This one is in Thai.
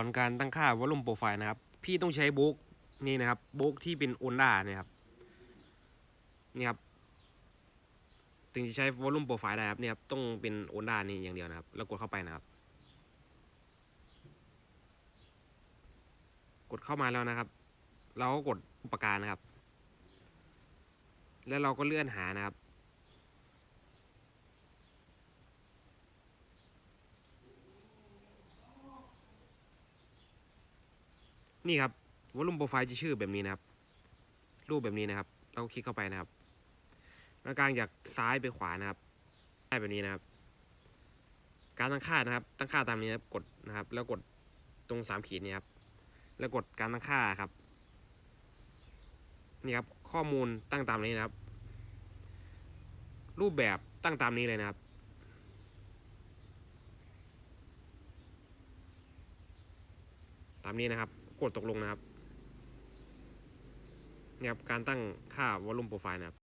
ตอนการตั้งค่าวอลลุ่มโปรไฟล์นะครับ พี่ต้องใช้โบกนี่นะครับโบกที่เป็นโอนด้าเนี่ยครับนี่ครับถึงจะใช้วอลลุ่มโปรไฟล์ได้ครับเนี่ยครับต้องเป็นโอนด้านี่อย่างเดียวนะครับ แล้วกดเข้าไปนะครับ กดเข้ามาแล้วนะครับ เราก็กดอุปการนะครับ แล้วเราก็เลื่อนหานะครับ นี่ครับวอลลุ่มโปรไฟล์จะชื่อแบบนี้นะครับ รูปแบบนี้นะครับ เราก็คลิกเข้าไปนะครับแล้วกลางจากซ้ายไปขวานะครับได้แบบนี้นะครับ การตั้งค่านะครับ ตั้งค่าตามนี้นครับกดนะครับ แล้วกดตรงสามขีดนี้ครับ แล้วกดการตั้งค่าครับ นี่ครับ ข้อมูลตั้งตามนี้นะครับ รูปแบบตั้งตามนี้เลยนะครับตามนี้นะครับ กดตกลงนะครับนี่ครับการตั้งค่าวอลลุ่มโปรไฟล์นะครับ